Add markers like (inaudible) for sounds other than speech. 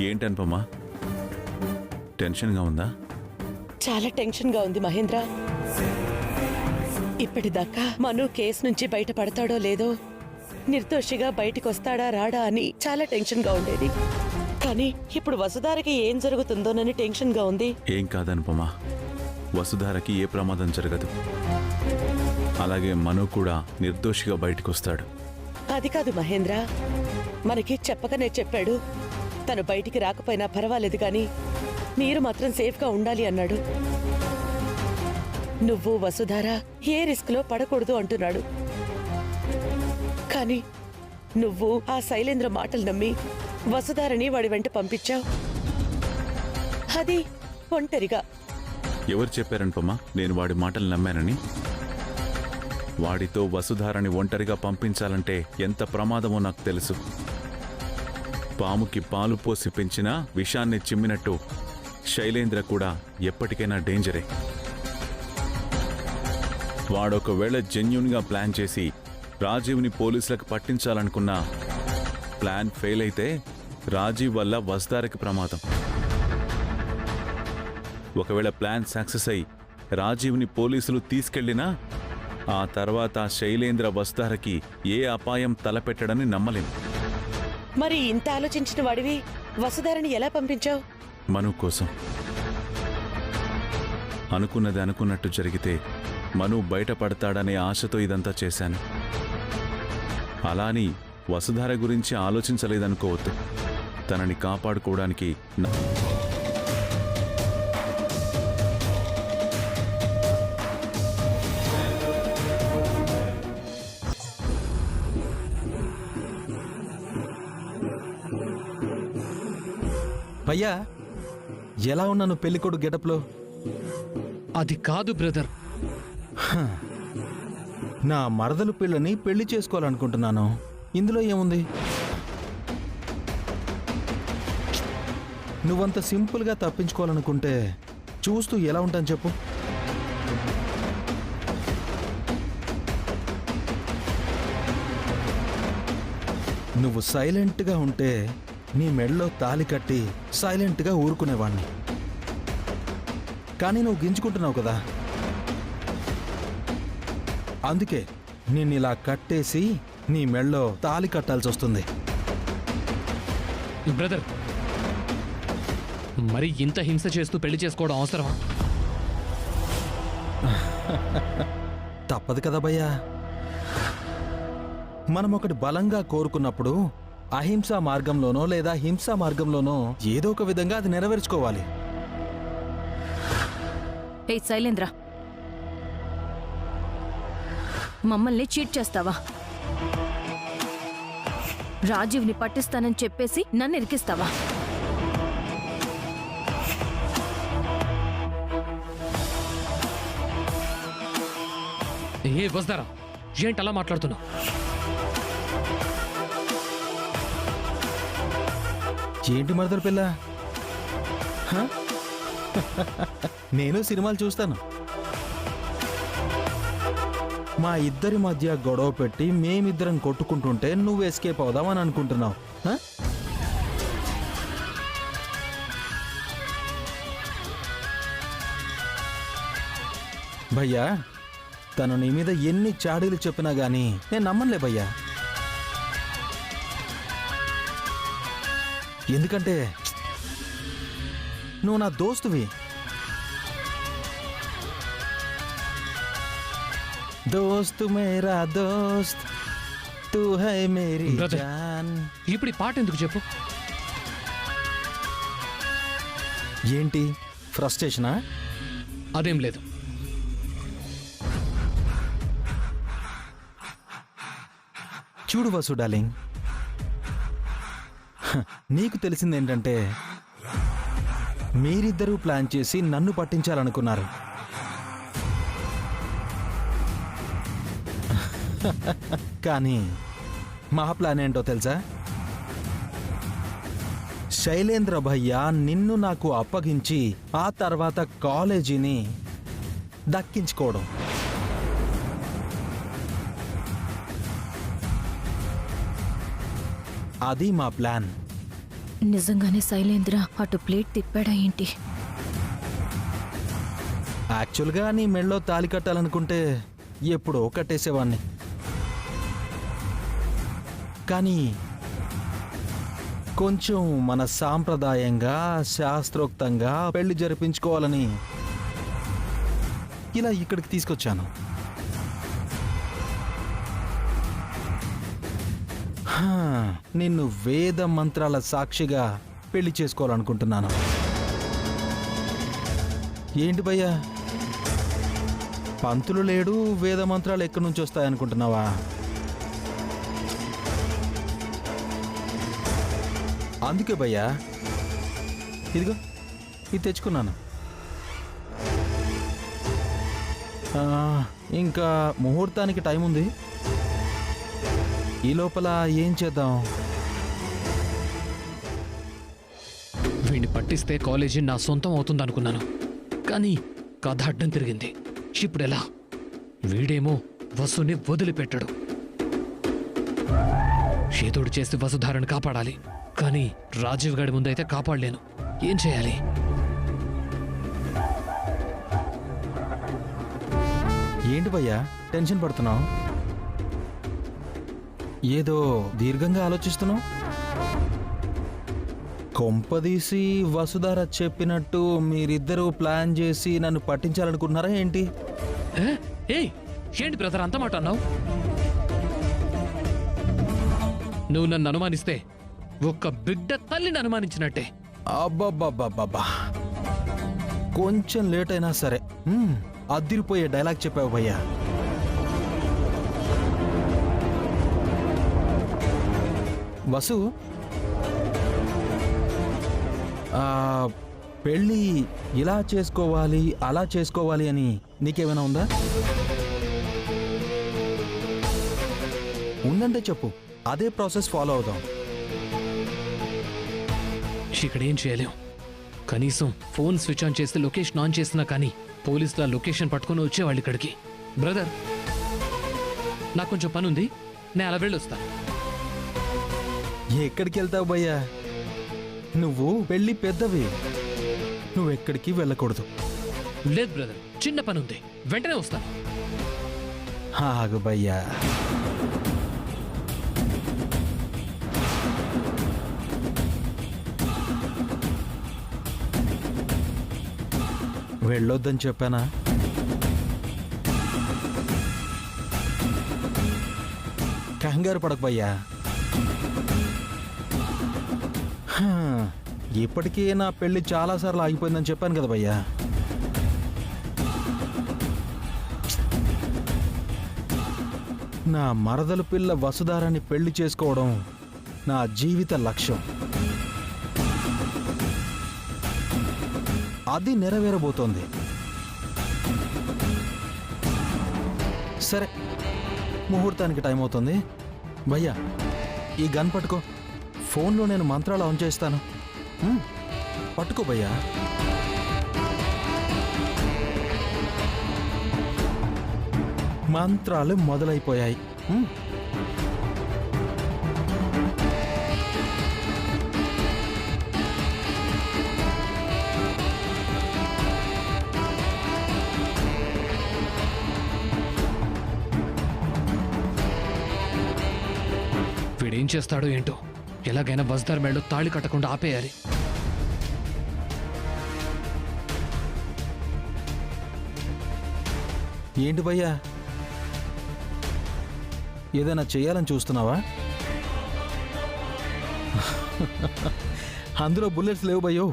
ఏంటి టెన్షన్గా ఉందా? చాలా టెన్షన్గా ఉంది మహేంద్ర. ఇప్పటిదాకా మను కేసు నుంచి బయటపడతాడో లేదో నిర్దోషిగా బయటికి వస్తాడా రాడా అని చాలా టెన్షన్గా ఉండేది. కానీ ఇప్పుడు వసుధారకి ఏం జరుగుతుందోనని టెన్షన్గా ఉంది. ఏం కాదనుపమా? వసుధారకి ఏ ప్రమాదం జరగదు. అలాగే మను కూడా నిర్దోషిగా బయటకు వస్తాడు అది కాదు మహేంద్ర. మనకి చెప్పకనే చెప్పాడు. తను బయటికి రాకపోయినా పర్వాలేదు కానీ మీరు మాత్రం సేఫ్గా ఉండాలి అన్నాడు. నువ్వు వసుధార ఏ రిస్క్లో పడకూడదు అంటున్నాడు. కానీ నువ్వు ఆ శైలేంద్ర మాటలు నమ్మి వసుధారని వాడి వెంట పంపించావు. అది ఒంటరిగా. ఎవరు చెప్పారనుకోమా నేను వాడి మాటలు నమ్మానని? వాడితో వసుధారని ఒంటరిగా పంపించాలంటే ఎంత ప్రమాదమో నాకు తెలుసు. పాముకి పాలు పోసి పెంచినా విషాన్ని చిమ్మినట్టు శైలేంద్ర కూడా ఎప్పటికైనా డేంజరే. వాడొకవేళ జెన్యున్గా ప్లాన్ చేసి రాజీవ్ని పోలీసులకు పట్టించాలనుకున్నా ప్లాన్ ఫెయిల్ అయితే రాజీవ్ వల్ల వస్తారకి ప్రమాదం. ఒకవేళ ప్లాన్ సక్సెస్ అయి రాజీవ్ని పోలీసులు తీసుకెళ్ళినా ఆ తర్వాత శైలేంద్ర వస్తారకి ఏ అపాయం తలపెట్టడని నమ్మలేము మరి ఇంత ఆలోచించిన వాడివి వసుధారని ఎలా పంపించావు? మను కోసం. అనుకున్నది అనుకున్నట్టు జరిగితే మను బయటపడతాడనే ఆశతో ఇదంతా చేశాను. అలా అని వసుధార గురించి ఆలోచించలేదనుకోవద్దు. తనని కాపాడుకోవడానికి నా- భయ్యా ఎలా ఉన్నాను పెళ్ళికొడు గెటప్లో? అది కాదు బ్రదర్. నా మరదలు పిల్లని పెళ్ళి చేసుకోవాలనుకుంటున్నాను. ఇందులో ఏముంది? నువ్వంత సింపుల్గా తప్పించుకోవాలనుకుంటే చూస్తూ ఎలా ఉంటాను చెప్పు. నువ్వు సైలెంట్గా ఉంటే నీ మెడలో తాలి కట్టి సైలెంట్గా ఊరుకునేవాణ్ణి. కానీ నువ్వు గింజుకుంటున్నావు కదా. అందుకే నిన్ను ఇలా కట్టేసి నీ మెళ్ళో తాలి కట్టాల్సి వస్తుంది. బ్రదర్ మరి ఇంత హింస చేస్తూ పెళ్ళి చేసుకోవడం అవసరమా? తప్పదు కదా భయ్యా. మనం ఒకటి బలంగా కోరుకున్నప్పుడు అహింసా మార్గంలోనో లేదా హింసా మార్గంలోనో ఏదో ఒక విధంగా అది నెరవేర్చుకోవాలి. ఏ శైలేంద్ర. మమ్మల్ని చీట్ చేస్తావా? రాజీవ్ని పట్టిస్తానని చెప్పేసి నన్ను ఇరికిస్తావా? ఏ వస్తారా? ఏంటి అలా మాట్లాడుతున్నావు? ఏంటి మరదల పిల్ల? నేను సినిమాలు చూస్తాను. మా ఇద్దరి మధ్య గొడవ పెట్టి మేమిద్దరం కొట్టుకుంటుంటే నువ్వు ఎస్కేప్ అవుదామని అనుకుంటున్నావు. భయ్యా తను నీ మీద ఎన్ని చాడీలు చెప్పినా గానీ నేను నమ్మనులే భయ్యా. ఎందుకంటే నువ్వు నా దోస్తువి. దోస్తు మేరా దోస్త్ తూ హై మేరీ Brother. జాన్. ఇప్పుడు ఈ పాట ఎందుకు చెప్పు? ఏంటి? ఫ్రస్ట్రేషనా? అదేం లేదు. చూడు వసు డార్లింగ్ నీకు తెలిసింది ఏంటంటే మీరిద్దరూ ప్లాన్ చేసి నన్ను పట్టించాలనుకున్నారు. కానీ మా ప్లాన్ ఏంటో తెలుసా? శైలేంద్ర భయ్య నిన్ను నాకు అప్పగించి ఆ తర్వాత కాలేజీని దక్కించుకోవడం. అది మా ప్లాన్. నిజంగానే శైలేంద్ర అటు ప్లేట్ తిప్పాడా ఏంటి? యాక్చువల్గా నీ మెళ్ళో తాలి కట్టాలనుకుంటే ఎప్పుడో కట్టేసేవాణ్ణి. కానీ కొంచెం మన సాంప్రదాయంగా శాస్త్రోక్తంగా పెళ్ళి జరిపించుకోవాలని ఇలా ఇక్కడికి తీసుకొచ్చాను. నిన్ను వేద మంత్రాల సాక్షిగా పెళ్ళి చేసుకోవాలనుకుంటున్నాను. ఏంటి భయ్యా? పంతులు లేడు వేద మంత్రాలు ఎక్కడి నుంచి వస్తాయనుకుంటున్నావా? అందుకే భయ్యా ఇదిగో ఇది తెచ్చుకున్నాను. ఇంకా ముహూర్తానికి టైం ఉంది ఈ లోపల ఏం చేద్దాం? వీడిని పట్టిస్తే కాలేజీ నా సొంతం అవుతుంది అనుకున్నాను కానీ కథ అడ్డం తిరిగింది. ఇప్పుడు ఎలా వీడేమో వసుని వదిలిపెట్టడు. ఏదోడు చేసి వసుధారని కాపాడాలి. కానీ రాజీవ్ గారి ముందైతే కాపాడలేను. ఏం చేయాలి? ఏంటి భయ్యా? టెన్షన్ పడుతున్నావు? ఏదో దీర్ఘంగా ఆలోచిస్తున్నావు? కొంపదీసి వసుధార చెప్పినట్టు మీరిద్దరూ ప్లాన్ చేసి నన్ను పట్టించాలనుకుంటున్నారా ఏంటి? ఏయ్ ఏంటి బ్రదర్ అంత మాట అన్నావు? నువ్వు నన్ను అనుమానిస్తే ఒక్క బిడ్డ తల్లిని అనుమానించినట్టే. అబ్బబ్బబ్బబ్బబ్బా. కొంచెం లేట్ అయినా సరే. అద్దిరిపోయే డైలాగ్ చెప్పావు భయ్యా. వసు. పెళ్ళి ఇలా చేసుకోవాలి అలా చేసుకోవాలి అని నీకేమైనా ఉందా? ఉందంటే చెప్పు. అదే ప్రాసెస్ ఫాలో అవుదాం. ఇక్కడ ఏం చేయలేం. కనీసం ఫోన్ స్విచ్ ఆన్ చేస్తే లొకేషన్ ఆన్ చేసినా కానీ పోలీసులు ఆ లొకేషన్ పట్టుకుని వచ్చేవాళ్ళు ఇక్కడికి. బ్రదర్ నాకు కొంచెం పని ఉంది నేను అలా వెళ్ళొస్తాను ఎక్కడికి వెళ్తావు భయ్యా? నువ్వు పెళ్ళి పెద్దవి. నువ్వు ఎక్కడికి వెళ్ళకూడదు. లేదు బ్రదర్ చిన్న పని ఉంది వెంటనే వస్తాను ఆగు భయ్యా. వెళ్ళొద్దని చెప్పానా? కంగారు పడకు భయ్యా. హా, ఇప్పటికే నా పెళ్ళి చాలాసార్లు ఆగిపోయిందని చెప్పాను కదా భయ్యా. నా మరదలు పిల్ల వసుధారాన్ని పెళ్ళి చేసుకోవడం నా జీవిత లక్ష్యం. అది నెరవేరబోతోంది. సరే ముహూర్తానికి టైం అవుతుంది భయ్యా ఈ గన్ పట్టుకో. ఫోన్లో నేను మంత్రాలు ఆన్ చేస్తాను. పట్టుకోబయ్యా మంత్రాలు మొదలైపోయాయి. విడేం వీడేం చేస్తాడో ఏంటో? ఎలాగైనా బస్దార్ మేళ్ళు తాళి కట్టకుండా ఆపేయాలి. ఏంటి భయ్యా? ఏదైనా చేయాలని చూస్తున్నావా? (laughs) అందులో బుల్లెట్స్ లేవు భయ్యో.